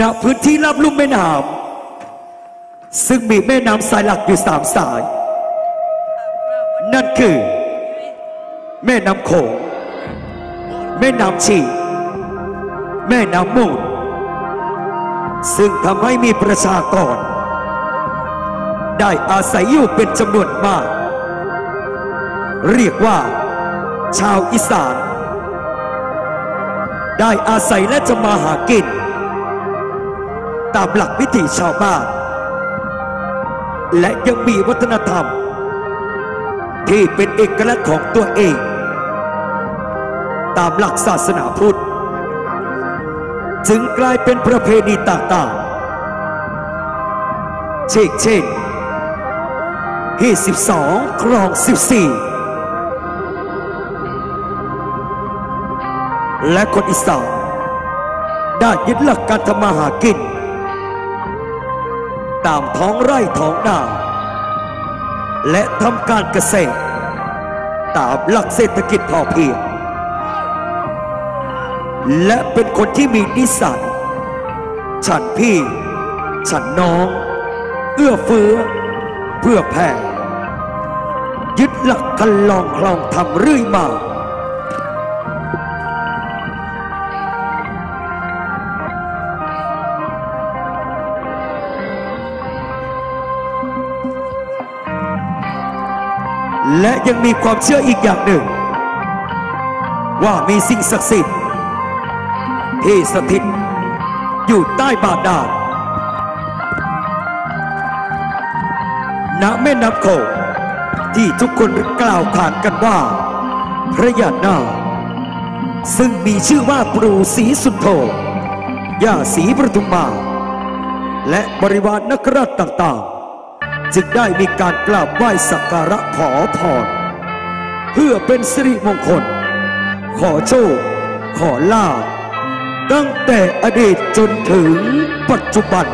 ณพื้นที่รับลุ่มแม่น้ำซึ่งมีแม่น้ำสายหลักอยู่สามสาย นั่นคือ แม่น้ำโขง แม่น้ำชี แม่น้ำมูล ซึ่งทำให้มีประชากร ได้อาศัยอยู่เป็นจำนวนมาก เรียกว่า ชาวอีสาน ได้อาศัยและจะมาหากิน ตามหลักวิถีชาวบ้าน และยังมีวัฒนธรรม ที่เป็นเอกลักษณ์ของตัวเอง ตามหลักศาสนาพุทธ จึงกลายเป็นประเพณีต่างๆ เช่นเช่นที่12ครอง 14 และคนอีสานได้ยึดหลักการทำมาหากิน ตามท้องไร่ท้องนา และทำการเกษตร ตามหลักเศรษฐกิจพอเพียง และเป็นคนที่มีนิสัยฉันพี่ ฉันน้อง เอื้อเฟื้อ เพื่อแผ่ยึดหลักคันลองคลองทำเรื่อยมา และยังมีความเชื่ออีกอย่างหนึ่ง ว่ามีสิ่งศักดิ์สิทธิ์ที่สถิตอยู่ใต้บาดาลณแม่น้ำโขงที่ทุกคนกล่าวขานกันว่า พระยานาซึ่งมีชื่อว่าปรูศรีสุนโธย่าศรีประทุมมา และบริวารนักราชต่างๆ จึงได้มีการกราบไหว้สักการะขอพรเพื่อเป็นสิริมงคล ขอโชค ขอลาตั้งแต่อดีตจนถึงปัจจุบัน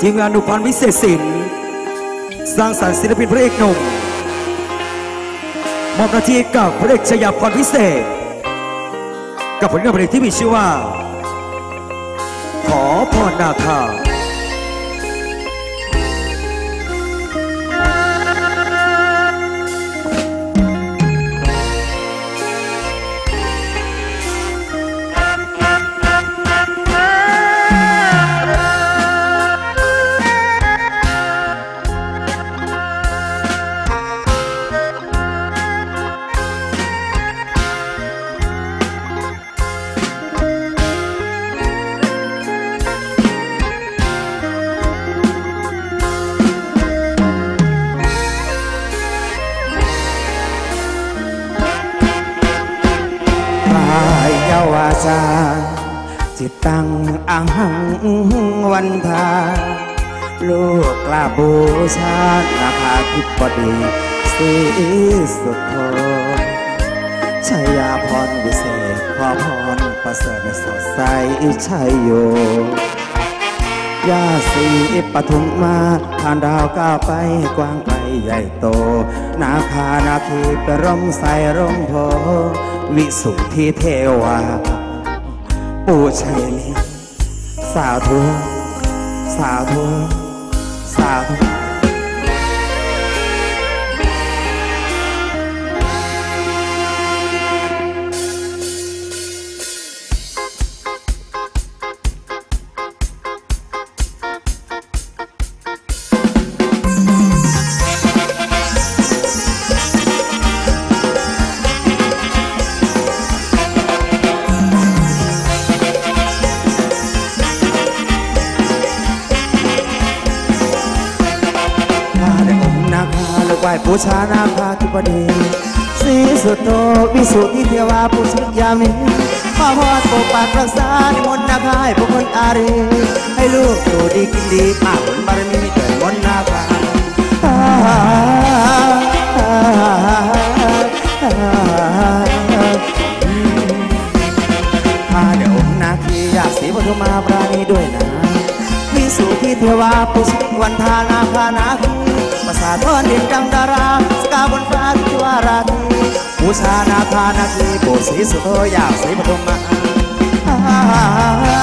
ทีมงานอุพันธ์วิเศษศิลป์สร้างสรรค์ศิลปินพระเอกหนุ่มมอบหน้าที่กับพระเอกชยาพรวิเศษ กับผลงานเพลงที่มีชื่อว่า ขอพรนาคา เยาวาสาจิตตังอังหังวันทา ลูกกราบูชานาคาธิปดีสีสุดโทชยาพรวิเศษขอพรประเสริฐใสดใสชัยโยยาสีปทุมมาผ่านดาวก้าวไปกว้างไปใหญ่โต นาคานาคีไปร่มใสร่มโพวิสุทธิเทวา ปู่ชัยนี้ สาธุ สาธุ บูชานาคาธิบดีสีสุดโตวิสุทธิเทวาปุชยามิข้าพรปกปักรักษานิมนต์นาคาให้ผู้คนอารีให้ลูกอยู่ดีกินดีมาผลบารมีเกิดมนนาคาอ่าอ่าอ่าอ่าอืมข้าได้องค์นาคีอยากสีปฐุมาปราณีด้วยนะวิสุทธิเทวาปุชวันทานาคานาคี ประสาทพรดินดังดาราสกาบนฟ้าทิวาราคีบูชานาคานาคีโบสีสุโธอยากสีปฐมมาอ่าอ่าอ่า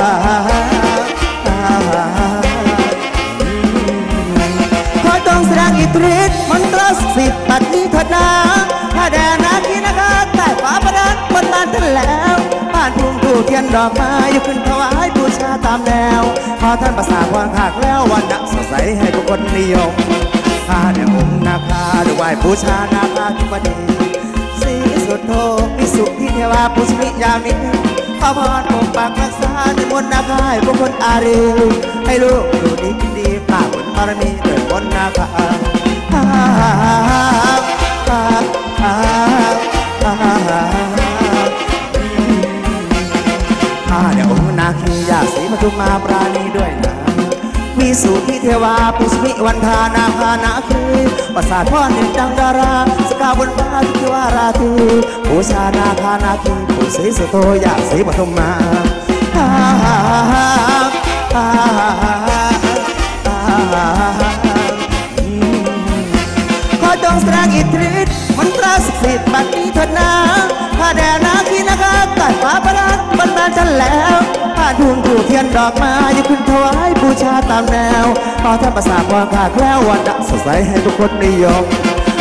อ่าขอต้องแสดงอิทธิฤทธิ์มนตรศักดิ์สิทธิ์ปัด นดอกไม้ยกขึ้นถวายบูชาตามแนว พอท่านประสาทวางขากแล้ววันนักสดใสให้ทุกคนนิยมข้าเนี่ยองค์นาคาด้วยไหวบูชานาคาธิบดีสีสุดโทวิสุทธิเทวาปุชมิยามิขอพรปกปักรักษาในมนต์นาคาให้พวกคนอารีให้ลูกอยู่ดีกินดีมากบุญบารมีเกิดบนนาคา ปทุมมาปราณีด้วยนะ มีสูตรที่เทวาปุสมิวันทานาคานาคีประสาทพ่อหนึ่งดังดารา สกาบนฟ้าทิวาราตีบูชานาคานาคีผู้สีสโตอยากสีปทุมมาอ่าอ่าอ่าอ่าอืมขอจงแสดงอิทธิฤทธิ์ มนตราศักดิ์สิทธิ์บัดนี้เถิดนาข้าแด่นาคีนะคะกัดฟ้าประดานบรรดาลฉันแล้วผ่านทุ่งถูกเทียนดอกไม้ยกขึ้นถวายบูชาตามแนวขอท่านประสาทวางขาดแล้ววันดะสดใสให้ทุกคนนิยม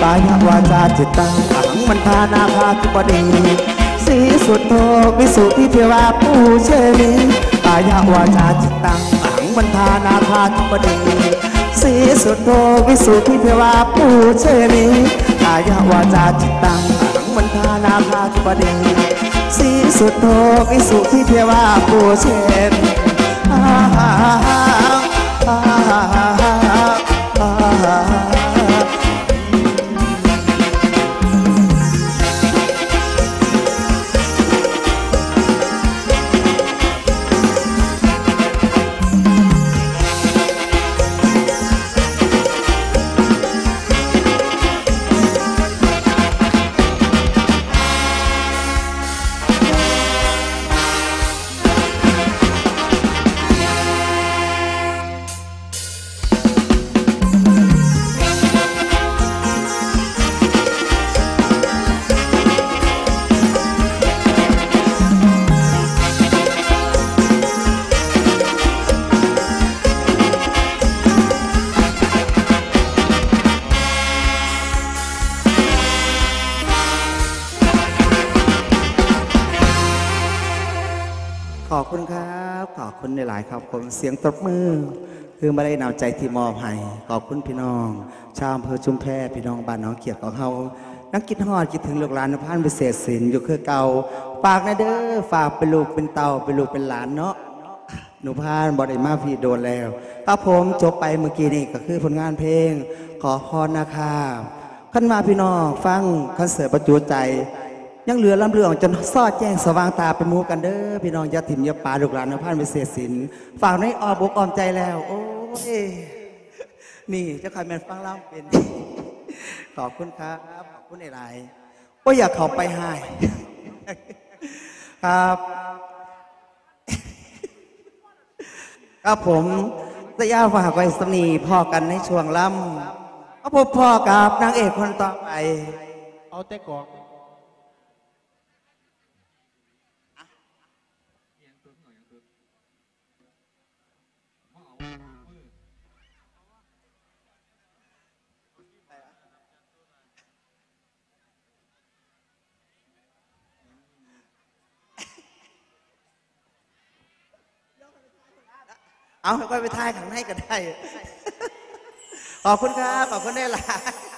ปายะวาจาจิตตังอหังมันทานาคาธิบดีสีสุดโทวิสุทธิเทวาผู้เชมีปายะวาจาจิตตังอหังมันทานาคาธิบดี สีสุดโทวิสุทธิเทวาปูเชนีอายวาจาจิตตังหังมันทานาคาธิบดีสีสุดโทวิสุทธิเทวาปูเชมี คุณในหลายๆครับผมเสียงตบมือ คือไม่ได้นำใจที่มอบให้ขอบคุณพี่น้อง ชาวอำเภอชุมแพพี่น้องบ้านน้องเขียดของเขานักกินฮอดคิดถึงลูกหลานพานพิเศษศิลป์อยู่คือเก่าฝากนะเด้อฝากเป็นลูกเป็นเต่าเป็นลูกเป็นหลานเนาะหนูพานบอดมาพี่โดนแล้วครับผมจบไปเมื่อกี้นี่ก็คือผลงานเพลง ขอพรนะคะขั้นมาพี่น้องฟังคอนเสิร์ตประจุใจ ยังเหลือลำเรื่องจนซอดแจ้งสว่างตาเป็นมูกันเด้อพี่น้องยาถิ่มยาป่าลูกหลานนพานไปเสียสินฝากในออบอกออมใจแล้ว โอ้ยนี่เจ้าใครแมนฟังเล่ำเป็นขอบคุณครับขอบคุณในไลน์โอ้ยอยากข้าไปให้ครับครับผมสยาฝากไว้สำนีพ่อกันในช่วงล่ำเอาพบพ่อกับนางเอกคนต่อไป เอาแต่กล่อง เอาไปไปทายข้างในก็ได้ ขอบคุณครับ ขอบคุณได้หลาย